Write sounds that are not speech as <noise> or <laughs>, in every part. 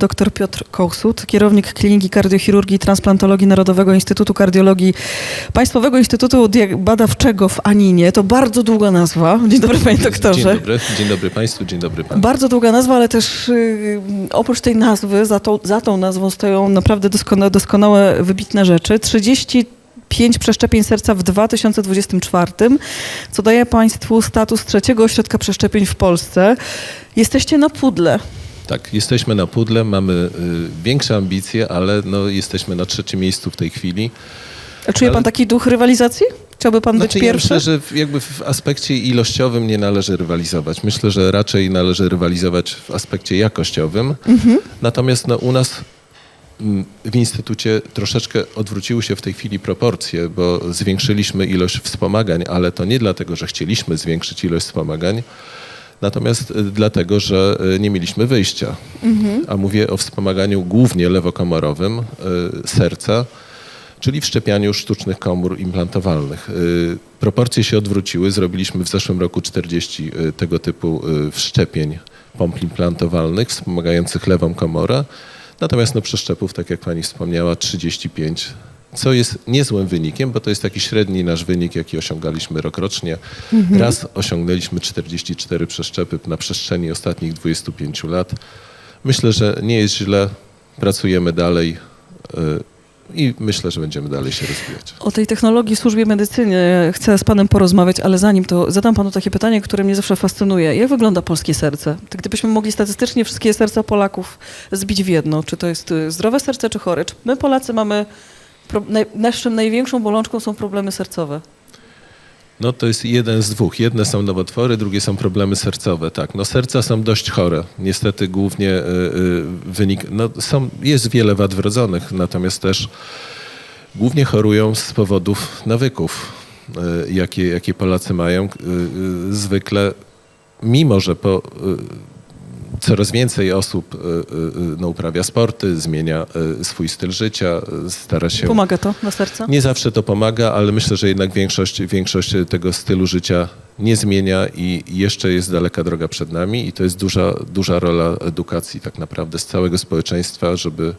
Dr Piotr Kołsut, kierownik Kliniki Kardiochirurgii i Transplantologii Narodowego Instytutu Kardiologii Państwowego Instytutu Badawczego w Aninie. To bardzo długa nazwa. <laughs> Dzień dobry panie doktorze. Dzień dobry, dzień dobry Państwu, dzień dobry Panu. Bardzo długa nazwa, ale też y, oprócz tej nazwy, za tą, za tą nazwą stoją naprawdę doskona, doskonałe, wybitne rzeczy. 35 przeszczepień serca w 2024, co daje Państwu status trzeciego ośrodka przeszczepień w Polsce. Jesteście na pudle. Tak, jesteśmy na pudle, mamy y, większe ambicje, ale no, jesteśmy na trzecim miejscu w tej chwili. A czuje Ale- Pan taki duch rywalizacji? Chciałby Pan Znaczy, być ja pierwszy? myślę, że w, jakby w aspekcie ilościowym nie należy rywalizować. Myślę, że raczej należy rywalizować w aspekcie jakościowym. Mhm. Natomiast no, u nas mm, w Instytucie troszeczkę odwróciły się w tej chwili proporcje, bo zwiększyliśmy ilość wspomagań, ale to nie dlatego, że chcieliśmy zwiększyć ilość wspomagań, natomiast y, dlatego, że y, nie mieliśmy wyjścia. A mówię o wspomaganiu głównie lewokomorowym y, serca, czyli wszczepianiu sztucznych komór implantowalnych. Proporcje się odwróciły. Zrobiliśmy w zeszłym roku 40 y, tego typu wszczepień pomp implantowalnych wspomagających lewą komorę. Natomiast no, przeszczepów, tak jak pani wspomniała, 35, co jest niezłym wynikiem, bo to jest taki średni nasz wynik, jaki osiągaliśmy rokrocznie. Raz osiągnęliśmy 44 przeszczepy na przestrzeni ostatnich 25 lat. Myślę, że nie jest źle, pracujemy dalej y, i myślę, że będziemy dalej się rozwijać. O tej technologii w służbie medycyny chcę z panem porozmawiać, ale zanim to zadam panu takie pytanie, które mnie zawsze fascynuje. Jak wygląda polskie serce? Tak gdybyśmy mogli statystycznie wszystkie serca Polaków zbić w jedno, czy to jest y, zdrowe serce, czy chore? Czy my Polacy mamy, naszym największą bolączką są problemy sercowe? No to jest jeden z dwóch. Jedne są nowotwory, drugie są problemy sercowe. Tak, no serca są dość chore. Niestety głównie y, y, wynik, no są, jest wiele wad wrodzonych, natomiast też głównie chorują z powodów nawyków, y, jakie, jakie Polacy mają. Y, y, zwykle, mimo że po, y, coraz więcej osób y, y, y, no, uprawia sporty, zmienia swój styl życia, stara się... Pomaga to na serce? Nie zawsze to pomaga, ale myślę, że jednak większość, większość tego stylu życia nie zmienia i jeszcze jest daleka droga przed nami i to jest duża, duża rola edukacji tak naprawdę z całego społeczeństwa, żeby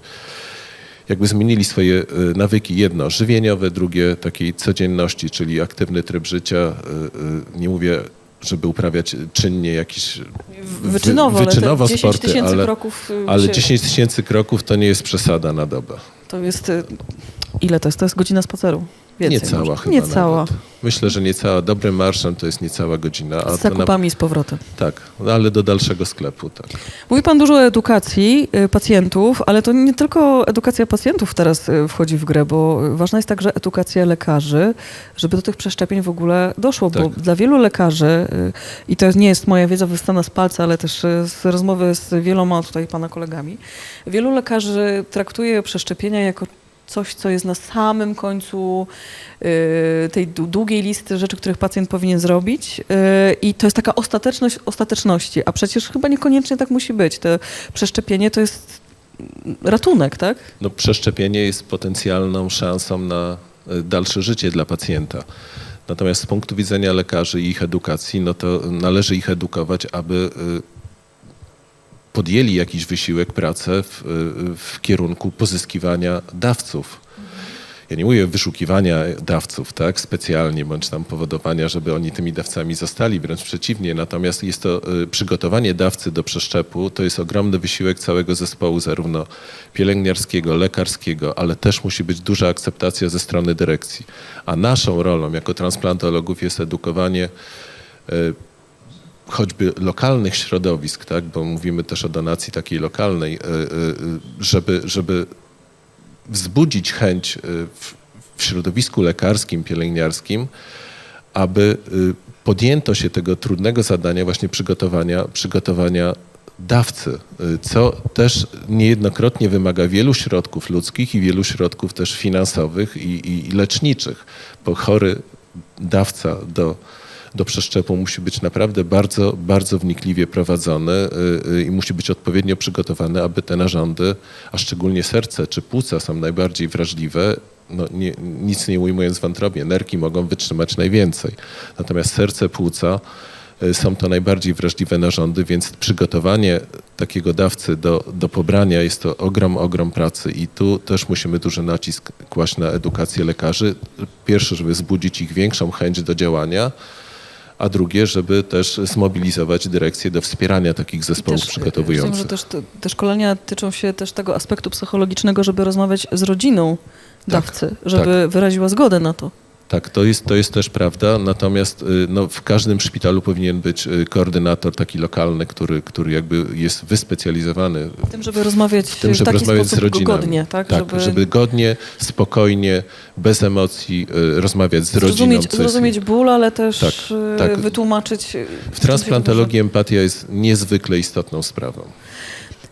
jakby zmienili swoje nawyki. Jedno żywieniowe, drugie takiej codzienności, czyli aktywny tryb życia. Nie mówię, żeby uprawiać czynnie jakieś wy- Wyczynowo, wyczynowo ale te 10 sporty, tysięcy ale, kroków y, ale się, 10 tysięcy kroków to nie jest przesada na dobę. to jest... y, Ile to jest? To jest godzina spaceru? Więcej Niecała może. chyba Niecała. Nawet. Myślę, że niecała. Dobrym marszem to jest niecała godzina. A Z na, zakupami i z powrotem. tak, no ale do dalszego sklepu, tak. Mówi Pan dużo o edukacji y, pacjentów, ale to nie tylko edukacja pacjentów teraz y, wchodzi w grę, bo ważna jest także edukacja lekarzy, żeby do tych przeszczepień w ogóle doszło, bo Tak. dla wielu lekarzy, y, i to nie jest moja wiedza wystana z palca, ale też z rozmowy z wieloma tutaj Pana kolegami, wielu lekarzy traktuje przeszczepienia jako coś, co jest na samym końcu y, tej dłu- długiej listy rzeczy, których pacjent powinien zrobić. Y, I to jest taka ostateczność ostateczności, a przecież chyba niekoniecznie tak musi być. To przeszczepienie to jest ratunek, tak? No, przeszczepienie jest potencjalną szansą na y, dalsze życie dla pacjenta. Natomiast z punktu widzenia lekarzy i ich edukacji, no to należy ich edukować, aby podjęli jakiś wysiłek, pracę w, y, w kierunku pozyskiwania dawców. Ja nie mówię wyszukiwania dawców, tak, specjalnie, bądź tam powodowania, żeby oni tymi dawcami zostali, wręcz przeciwnie. Natomiast jest to y, przygotowanie dawcy do przeszczepu, to jest ogromny wysiłek całego zespołu, zarówno pielęgniarskiego, lekarskiego, ale też musi być duża akceptacja ze strony dyrekcji. A naszą rolą jako transplantologów jest edukowanie y, choćby lokalnych środowisk, tak, bo mówimy też o donacji takiej lokalnej, y, y, y, żeby, żeby wzbudzić chęć w, w środowisku lekarskim, pielęgniarskim, aby podjęto się tego trudnego zadania właśnie przygotowania, przygotowania dawcy, co też niejednokrotnie wymaga wielu środków ludzkich i wielu środków też finansowych i, i leczniczych, bo chory dawca do, do przeszczepu musi być naprawdę bardzo, bardzo wnikliwie prowadzony y, y, i musi być odpowiednio przygotowany, aby te narządy, a szczególnie serce czy płuca są najbardziej wrażliwe, no nie, nic nie ujmując wątrobie, nerki mogą wytrzymać najwięcej. Natomiast serce, płuca y, są to najbardziej wrażliwe narządy, więc przygotowanie takiego dawcy do, do pobrania jest to ogrom, ogrom pracy i tu też musimy duży nacisk kłaść na edukację lekarzy. Pierwsze, żeby wzbudzić ich większą chęć do działania, a drugie, żeby też zmobilizować dyrekcję do wspierania takich zespołów Też, przygotowujących. Rozumiem, że też te, te szkolenia tyczą się też tego aspektu psychologicznego, żeby rozmawiać z rodziną dawcy, żeby wyraziła zgodę na to. Tak, to jest, to jest też prawda, natomiast y, no, w każdym szpitalu powinien być y, koordynator taki lokalny, który, który jakby jest wyspecjalizowany W tym, żeby rozmawiać w tym, w żeby taki rozmawiać z sposób rodzinami. godnie, tak? żeby... żeby godnie, spokojnie, bez emocji y, rozmawiać z rodziną. zrozumieć, co jest- zrozumieć ból, ale też Tak, tak. wytłumaczyć. W transplantologii empatia jest niezwykle istotną sprawą.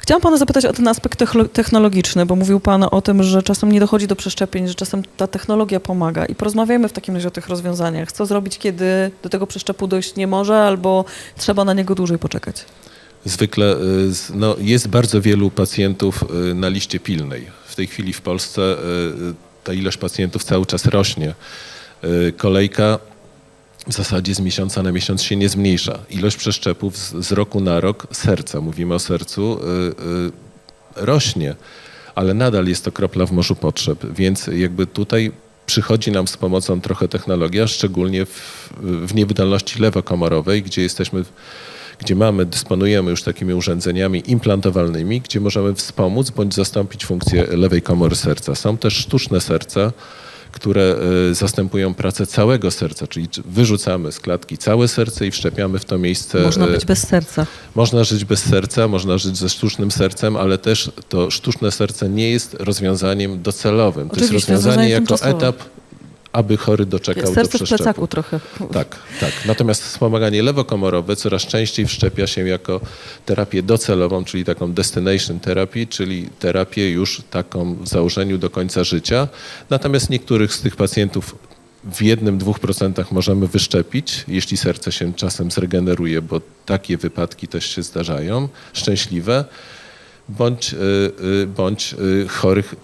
Chciałam pana zapytać o ten aspekt technologiczny, bo mówił pan o tym, że czasem nie dochodzi do przeszczepień, że czasem ta technologia pomaga. I porozmawiajmy w takim razie o tych rozwiązaniach. Co zrobić, kiedy do tego przeszczepu dojść nie może, albo trzeba na niego dłużej poczekać? Zwykle y, no, jest bardzo wielu pacjentów y, na liście pilnej. W tej chwili w Polsce y, ta ilość pacjentów cały czas rośnie. Kolejka w zasadzie z miesiąca na miesiąc się nie zmniejsza. Ilość przeszczepów z, z roku na rok serca, mówimy o sercu, y, y, rośnie, ale nadal jest to kropla w morzu potrzeb, więc jakby tutaj przychodzi nam z pomocą trochę technologia, szczególnie w, w niewydolności lewokomorowej, gdzie jesteśmy gdzie mamy, dysponujemy już takimi urządzeniami implantowalnymi, gdzie możemy wspomóc bądź zastąpić funkcję lewej komory serca. Są też sztuczne serca, które y, zastępują pracę całego serca, czyli czy- wyrzucamy z klatki całe serce i wszczepiamy w to miejsce. Można y, być bez serca. można żyć bez serca, można żyć ze sztucznym sercem, ale też to sztuczne serce nie jest rozwiązaniem docelowym. To jest Oczywiście, rozwiązanie rozwiązanie jako etap, aby chory doczekał do Serce w przeszczepu. plecaku trochę. Tak, tak. Natomiast wspomaganie lewokomorowe coraz częściej wszczepia się jako terapię docelową, czyli taką destination therapy, czyli terapię już taką w założeniu do końca życia. Natomiast niektórych z tych pacjentów w jednym, dwóch procentach możemy wyszczepić, jeśli serce się czasem zregeneruje, bo takie wypadki też się zdarzają, szczęśliwe, bądź, y, y, bądź y, chorych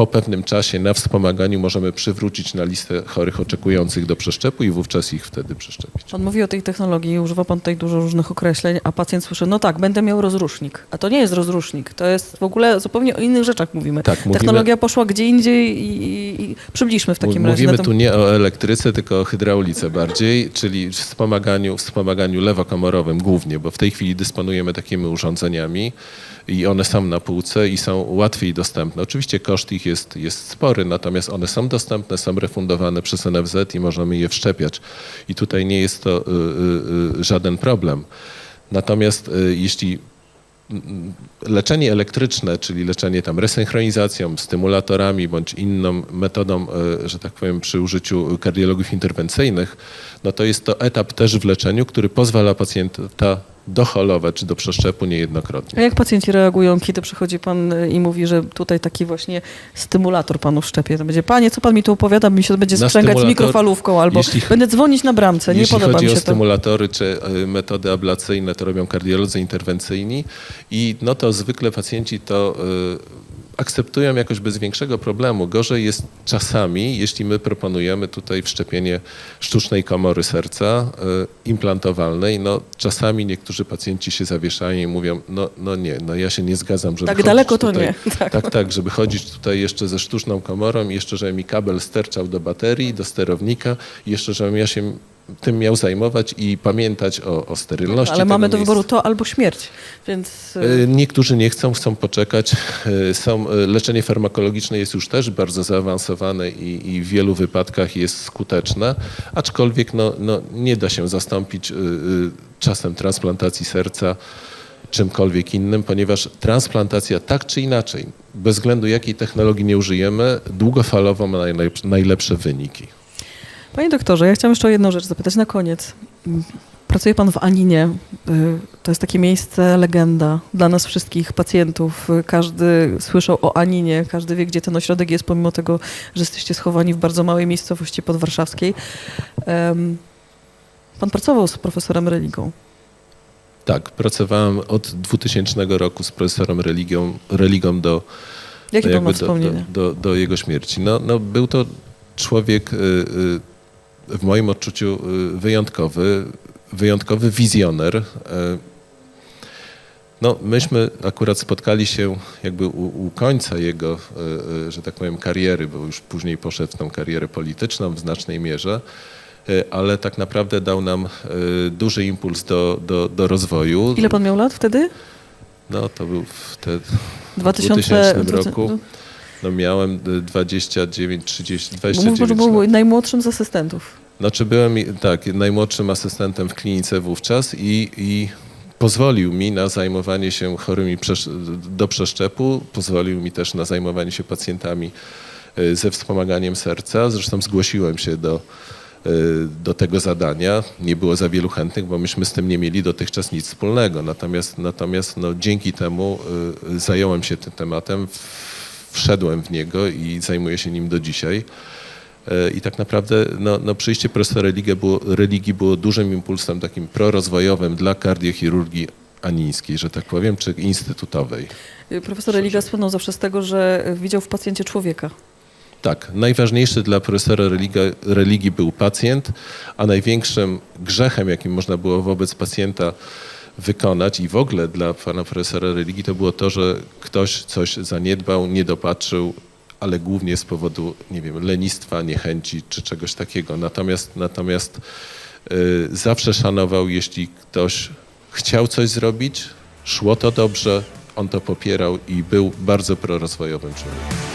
po pewnym czasie na wspomaganiu możemy przywrócić na listę chorych oczekujących do przeszczepu i wówczas ich wtedy przeszczepić. Pan mówi o tej technologii, używa pan tutaj dużo różnych określeń, a pacjent słyszy, no tak, będę miał rozrusznik. A to nie jest rozrusznik, to jest w ogóle zupełnie o innych rzeczach mówimy. Tak, mówimy- Technologia poszła gdzie indziej i, i, przybliżmy w takim razie. Mówimy tu nie o elektryce, tylko o hydraulice bardziej, czyli wspomaganiu, wspomaganiu lewokomorowym głównie, bo w tej chwili dysponujemy takimi urządzeniami i one są na półce i są łatwiej dostępne. Oczywiście koszt ich jest, jest spory, natomiast one są dostępne, są refundowane przez NFZ i możemy je wszczepiać. I tutaj nie jest to y, y, y, żaden problem. Natomiast jeśli mm, leczenie elektryczne, czyli leczenie tam resynchronizacją, stymulatorami bądź inną metodą, że tak powiem, przy użyciu kardiologów interwencyjnych, no to jest to etap też w leczeniu, który pozwala pacjenta doholować do przeszczepu niejednokrotnie. A jak pacjenci reagują, kiedy przychodzi pan y, i mówi, że tutaj taki właśnie stymulator panu wszczepie? To będzie, panie, co pan mi tu opowiada, mi się będzie Na sprzęgać mikrofalówką, albo jeśli- będę dzwonić na bramce, nie Jeśli podoba chodzi mi o się to. stymulatory czy y, metody ablacyjne, to robią kardiolodzy interwencyjni i no to zwykle pacjenci to y, akceptują jakoś bez większego problemu. Gorzej jest czasami, jeśli my proponujemy tutaj wszczepienie sztucznej komory serca y, implantowalnej, no czasami niektórzy pacjenci się zawieszają i mówią, no, no nie, no ja się nie zgadzam, żeby Tak daleko to tutaj, nie. <laughs> Tak. tak, tak, żeby chodzić tutaj jeszcze ze sztuczną komorą jeszcze, żeby mi kabel sterczał do baterii, do sterownika jeszcze, żebym ja się tym miał zajmować i pamiętać o, o sterylności. Ale mamy do wyboru to albo śmierć, więc... Y, Niektórzy nie chcą, chcą poczekać. Y, Są, y, leczenie farmakologiczne jest już też bardzo zaawansowane i, i w wielu wypadkach jest skuteczne, aczkolwiek no, no, nie da się zastąpić czasem transplantacji serca czymkolwiek innym, ponieważ transplantacja tak czy inaczej, bez względu jakiej technologii nie użyjemy, długofalowo ma najlep- najlepsze wyniki. Panie doktorze, ja chciałam jeszcze o jedną rzecz zapytać na koniec. Pracuje pan w Aninie. Y, To jest takie miejsce, legenda dla nas wszystkich pacjentów. Każdy słyszał o Aninie, każdy wie, gdzie ten ośrodek jest, pomimo tego, że jesteście schowani w bardzo małej miejscowości podwarszawskiej. Pan pracował z profesorem Religą. Tak, pracowałem od 2000 roku z profesorem religią, religą do, Jakie do, do, do, do jego śmierci. No, no, był to człowiek y, y, w moim odczuciu y, wyjątkowy, wyjątkowy wizjoner. E, No, myśmy akurat spotkali się jakby u, u końca jego, e, że tak powiem, kariery, bo już później poszedł w tą karierę polityczną w znacznej mierze, ale tak naprawdę dał nam duży impuls do, do, do rozwoju. Ile pan miał lat wtedy? No, to był wtedy, 2000, 2000 roku. no miałem e, 29, 30, Bo mówił, 29 że lat. był najmłodszym z asystentów. Znaczy byłem tak, najmłodszym asystentem w klinice wówczas i, i pozwolił mi na zajmowanie się chorymi do przeszczepu, pozwolił mi też na zajmowanie się pacjentami y, ze wspomaganiem serca. Zresztą zgłosiłem się do, y, do tego zadania. Nie było za wielu chętnych, bo myśmy z tym nie mieli dotychczas nic wspólnego. Natomiast, natomiast no, dzięki temu y, zająłem się tym tematem, wszedłem w niego i zajmuję się nim do dzisiaj. E, I tak naprawdę no, no przyjście profesora religii było, religii było dużym impulsem takim prorozwojowym dla kardiochirurgii anińskiej, że tak powiem, czy instytutowej. Profesor Religa słynął zawsze z tego, że widział w pacjencie człowieka. Tak, najważniejszy dla profesora religia, religii był pacjent, a największym grzechem, jakim można było wobec pacjenta wykonać i w ogóle dla pana profesora religii, to było to, że ktoś coś zaniedbał, nie dopatrzył, ale głównie z powodu, nie wiem, lenistwa, niechęci czy czegoś takiego. Natomiast, natomiast y, zawsze szanował, jeśli ktoś chciał coś zrobić, szło to dobrze, on to popierał i był bardzo prorozwojowym człowiekiem.